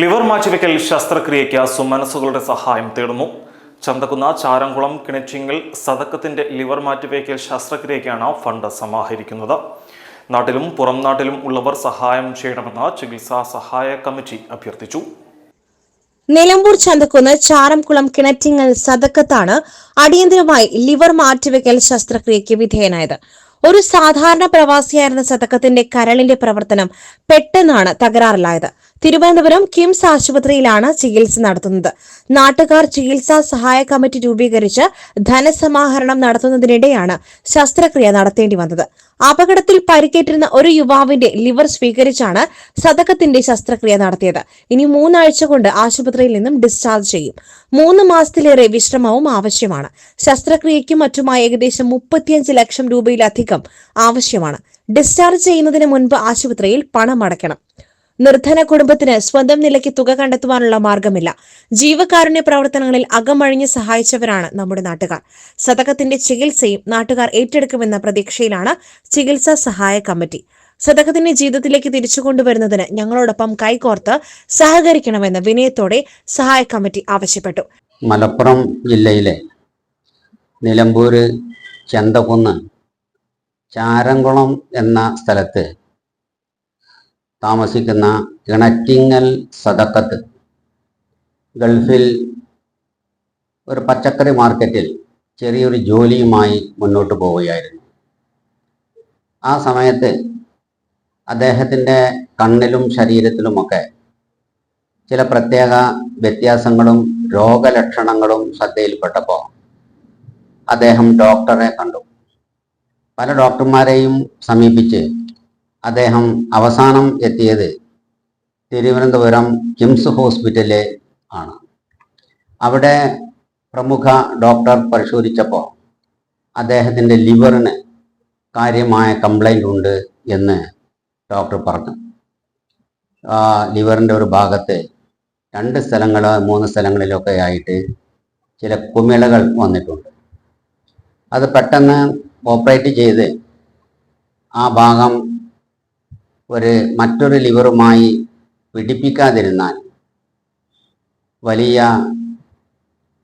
Liver മാറ്റിവെക്കൽ ശസ്ത്രക്രിയയ്ക്ക് സുമനസ്സുകളുടെ സഹായം തേടുന്നു. ചന്തക്കുന്ന ചാരംകുളം കിണച്ചിങ്ങൽ സതക്കത്തിന്റെ ലിവർ മാറ്റിവെക്കൽ ശസ്ത്രക്രിയയ്ക്കാണ് ഫണ്ട് സമാഹരിക്കുന്നത്. നാട്ടിലും പുറം നാട്ടിലും ഉള്ളവർ സഹായം ചെയ്യണമെന്ന് ചികിത്സാ സഹായ കമ്മിറ്റി അഭ്യർത്ഥിച്ചു. നിലമ്പൂർ ചന്തക്കുന്ന് ചാരംകുളം കിണറ്റിങ്ങൽ സതക്കത്താണ് അടിയന്തരമായി ലിവർ മാറ്റിവെക്കൽ ശസ്ത്രക്രിയയ്ക്ക് വിധേയനായത്. ഒരു സാധാരണ പ്രവാസിയായിരുന്ന സതക്കത്തിന്റെ കരളിന്റെ പ്രവർത്തനം പെട്ടെന്നാണ് തകരാറിലായത്. തിരുവനന്തപുരം കിംസ് ആശുപത്രിയിലാണ് ചികിത്സ നടത്തുന്നത്. നാട്ടുകാർ ചികിത്സാ സഹായ കമ്മിറ്റി രൂപീകരിച്ച് ധനസമാഹരണം നടത്തുന്നതിനിടെയാണ് ശസ്ത്രക്രിയ നടത്തേണ്ടി വന്നത്. അപകടത്തിൽ പരിക്കേറ്റിരുന്ന ഒരു യുവാവിന്റെ ലിവർ സ്വീകരിച്ചാണ് സതകത്തിന്റെ ശസ്ത്രക്രിയ നടത്തിയത്. ഇനി മൂന്നാഴ്ച കൊണ്ട് ആശുപത്രിയിൽ നിന്നും ഡിസ്ചാർജ് ചെയ്യും. മൂന്ന് മാസത്തിലേറെ വിശ്രമവും ആവശ്യമാണ്. ശസ്ത്രക്രിയയ്ക്കും മറ്റുമായി ഏകദേശം മുപ്പത്തിയഞ്ച് ലക്ഷം രൂപയിലധികം ആവശ്യമാണ്. ഡിസ്ചാർജ് ചെയ്യുന്നതിന് മുൻപ് ആശുപത്രിയിൽ പണം അടയ്ക്കണം. നിർധന കുടുംബത്തിന് സ്വന്തം നിലയ്ക്ക് തുക കണ്ടെത്തുവാനുള്ള മാർഗമില്ല. ജീവകാരുണ്യ പ്രവർത്തനങ്ങളിൽ അകമഴിഞ്ഞ് സഹായിച്ചവരാണ് നമ്മുടെ നാട്ടുകാർ. സതകത്തിന്റെ ചികിത്സയും നാട്ടുകാർ ഏറ്റെടുക്കുമെന്ന പ്രതീക്ഷയിലാണ് ചികിത്സാ സഹായ കമ്മിറ്റി. സതകത്തിന്റെ ജീവിതത്തിലേക്ക് തിരിച്ചു കൊണ്ടുവരുന്നതിന് ഞങ്ങളോടൊപ്പം കൈകോർത്ത് സഹകരിക്കണമെന്ന് വിനയത്തോടെ സഹായ കമ്മിറ്റി ആവശ്യപ്പെട്ടു. മലപ്പുറം ജില്ലയിലെ നിലമ്പൂര് ചന്തകുന്ന് ചാരംകുളം എന്ന സ്ഥലത്ത് താമസിക്കുന്ന ഇണറ്റിങ്ങൽ സദക്കത്ത്. ഗൾഫിൽ ഒരു പച്ചക്കറി മാർക്കറ്റിൽ ചെറിയൊരു ജോലിയുമായി മുന്നോട്ട് പോവുകയായിരുന്നു. ആ സമയത്ത് അദ്ദേഹത്തിന്റെ കണ്ണിലും ശരീരത്തിലുമൊക്കെ ചില പ്രത്യേക വ്യത്യാസങ്ങളും രോഗലക്ഷണങ്ങളും ശ്രദ്ധയിൽപ്പെട്ടപ്പോൾ അദ്ദേഹം ഡോക്ടറെ കണ്ടു. പല ഡോക്ടർമാരെയും സമീപിച്ച് അദ്ദേഹം അവസാനം എത്തിയത് തിരുവനന്തപുരം കിംസ് ഹോസ്പിറ്റലിൽ ആണ്. അവിടെ പ്രമുഖ ഡോക്ടർ പരിശോധിച്ചപ്പോൾ അദ്ദേഹത്തിന്റെ ലിവറിന് കാര്യമായ കംപ്ലൈന്റ് ഉണ്ട് എന്ന് ഡോക്ടർ പറഞ്ഞു. ലിവറിന്റെ ഒരു ഭാഗത്ത് രണ്ട് സ്ഥലങ്ങൾ മൂന്ന് സ്ഥലങ്ങളിലൊക്കെ ആയിട്ട് ചില കുമിളകൾ വന്നിട്ടുണ്ട്. അത് പെട്ടെന്ന് ഓപ്പറേറ്റ് ചെയ്ത് ആ ഭാഗം ഒരു മറ്റൊരു ലിവറുമായി പിടിപ്പിക്കാതിരുന്നാൽ വലിയ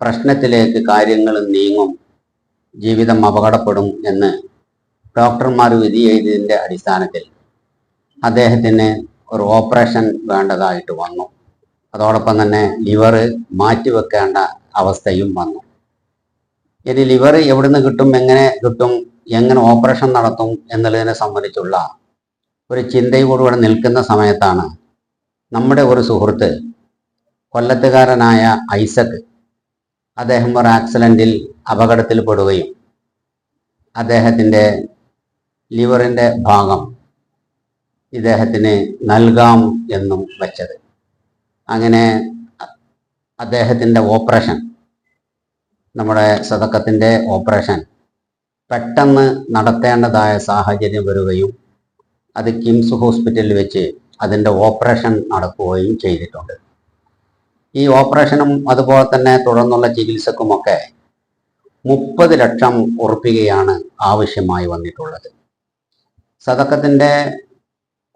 പ്രശ്നത്തിലേക്ക് കാര്യങ്ങൾ നീങ്ങും ജീവിതം അപകടപ്പെടും എന്ന് ഡോക്ടർമാർ വിധി എഴുതിയതിന്റെ അടിസ്ഥാനത്തിൽ അദ്ദേഹത്തിന് ഒരു ഓപ്പറേഷൻ വേണ്ടതായിട്ട് വന്നു. അതോടൊപ്പം തന്നെ ലിവർ മാറ്റിവെക്കേണ്ട അവസ്ഥയും വന്നു. ഇനി ലിവർ എവിടുന്ന് കിട്ടും എങ്ങനെ കിട്ടും എങ്ങനെ ഓപ്പറേഷൻ നടത്തും എന്നുള്ളതിനെ സംബന്ധിച്ചുള്ള ഒരു ചിന്തയോടുകൂടെ നിൽക്കുന്ന സമയത്താണ് നമ്മുടെ ഒരു സുഹൃത്ത് കൊല്ലത്തുകാരനായ ഐസക് അദ്ദേഹം ഒരു ആക്സിഡന്റിൽ അപകടത്തിൽ പെടുകയും അദ്ദേഹത്തിന്റെ ലിവറിന്റെ ഭാഗം ഇദ്ദേഹത്തിന് നൽകാം എന്നും വെച്ചത്. അങ്ങനെ അദ്ദേഹത്തിന്റെ ഓപ്പറേഷൻ നമ്മുടെ സതക്കത്തിന്റെ ഓപ്പറേഷൻ പെട്ടെന്ന് നടത്തേണ്ടതായ സാഹചര്യം വരികയും അത് കിംസ് ഹോസ്പിറ്റലിൽ വെച്ച് അതിന്റെ ഓപ്പറേഷൻ നടക്കുകയും ചെയ്തിട്ടുണ്ട്. ഈ ഓപ്പറേഷനും അതുപോലെ തന്നെ തുടർന്നുള്ള ചികിത്സക്കുമൊക്കെ മുപ്പത് ലക്ഷം ഉറപ്പികയാണ് ആവശ്യമായി വന്നിട്ടുള്ളത്. സതക്കത്തിന്റെ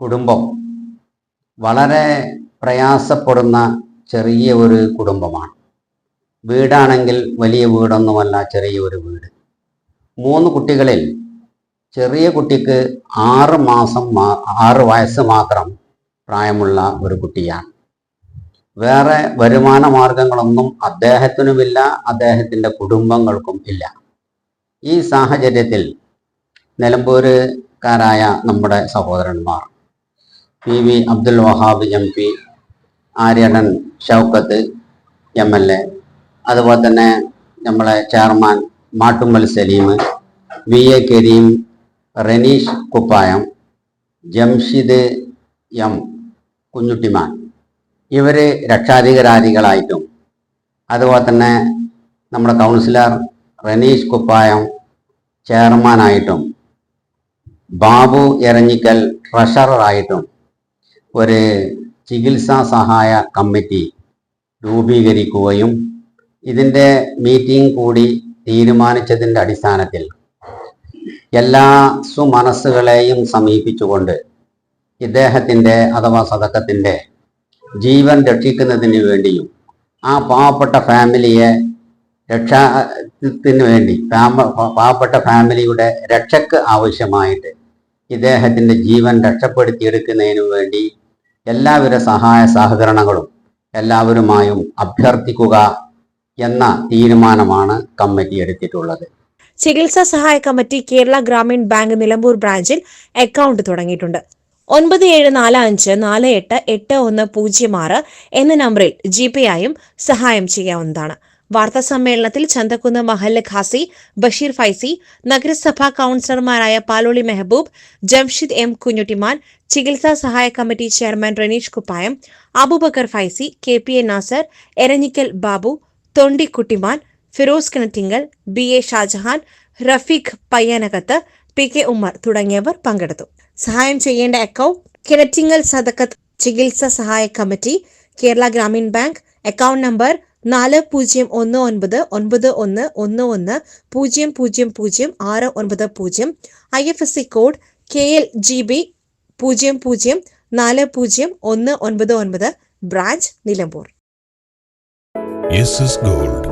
കുടുംബം വളരെ പ്രയാസപ്പെടുന്ന ചെറിയ ഒരു കുടുംബമാണ്. വീടാണെങ്കിൽ വലിയ വീടൊന്നുമല്ല ചെറിയ ഒരു വീട്. മൂന്ന് കുട്ടികളിൽ ചെറിയ കുട്ടിക്ക് ആറ് മാസം ആറ് വയസ്സ് മാത്രം പ്രായമുള്ള ഒരു കുട്ടിയാണ്. വേറെ വരുമാന മാർഗങ്ങളൊന്നും അദ്ദേഹത്തിനുമില്ല അദ്ദേഹത്തിന്റെ കുടുംബങ്ങൾക്കും ഇല്ല. ഈ സാഹചര്യത്തിൽ നിലമ്പൂരുകാരായ നമ്മുടെ സഹോദരന്മാർ P V Abdul Wahab M P Aryadan Shoukath M L A അതുപോലെ തന്നെ നമ്മളെ chairman Mattummal Saleem V A Kareem Ranish Kuppayam Jamshid M കുഞ്ഞുട്ടിമാൻ. ഇവർ രക്ഷാധികാരികളായിട്ടും അതുപോലെ തന്നെ നമ്മുടെ കൗൺസിലർ റനീഷ് കുപ്പായം ചെയർമാനായിട്ടും ബാബു എരഞ്ഞിക്കൽ ട്രഷററായിട്ടും ഒരു ചികിത്സാ സഹായ കമ്മിറ്റി രൂപീകരിക്കുകയും ഇതിന്റെ മീറ്റിംഗ് കൂടി തീരുമാനിച്ചതിന്റെ അടിസ്ഥാനത്തിൽ എല്ലാ സുമനസ്സുകളെയും സമീപിച്ചുകൊണ്ട് ഇദ്ദേഹത്തിന്റെ അഥവാ സതക്കത്തിന്റെ ജീവൻ രക്ഷിക്കുന്നതിന് വേണ്ടിയും ആ പാവപ്പെട്ട ഫാമിലിയെ രക്ഷത്തിന് വേണ്ടി പാവപ്പെട്ട ഫാമിലിയുടെ രക്ഷക്ക് ആവശ്യമായിട്ട് ഇദ്ദേഹത്തിന്റെ ജീവൻ രക്ഷപ്പെടുത്തിയെടുക്കുന്നതിനു വേണ്ടി എല്ലാവിധ സഹായ സഹകരണങ്ങളും എല്ലാവരുമായും അഭ്യർത്ഥിക്കുക എന്ന തീരുമാനമാണ് കമ്മിറ്റി എടുത്തിട്ടുള്ളത്. ചികിത്സാ സഹായ കമ്മിറ്റി കേരള ഗ്രാമീൺ ബാങ്ക് നിലമ്പൂർ ബ്രാഞ്ചിൽ അക്കൗണ്ട് തുടങ്ങിയിട്ടുണ്ട്. ഒൻപത് ഏഴ് നാല് അഞ്ച് നാല് എട്ട് എട്ട് ഒന്ന് പൂജ്യം ആറ് എന്ന നമ്പറിൽ ജി പേ ആയും സഹായം ചെയ്യാവുന്നതാണ്. വാർത്താ സമ്മേളനത്തിൽ ചന്തക്കുന്ന് മഹല്ല് ഖാസി ബഷീർ ഫൈസി നഗരസഭാ കൌൺസിലർമാരായ പാലോളി മെഹബൂബ് ജംഷിദ് എം കുഞ്ഞുട്ടിമാൻ ചികിത്സാ സഹായ committee chairman Ranish Kuppayam Aboobacker Faizy K P A Nasar Eranhikkal Babu Thondi Kuttiman Firoz Kinattinkal B A Shajahan Rafeeq Payyanakath P K Ummer തുടങ്ങിയവർ പങ്കെടുത്തു. സഹായം ചെയ്യേണ്ട അക്കൗണ്ട് കിണറ്റിങ്ങൽ സദക്കത്ത് ചികിത്സ സഹായ committee Kerala Grameen bank account number നാല് പൂജ്യം ഒന്ന് ഒൻപത് ഒൻപത് ഒന്ന് ഒന്ന് ഒന്ന് പൂജ്യം പൂജ്യം പൂജ്യം ആറ് ഒൻപത് പൂജ്യം I F S C code K L G B പൂജ്യം പൂജ്യം നാല് പൂജ്യം ഒന്ന് ഒൻപത് ഒൻപത് branch Nilambur. Gold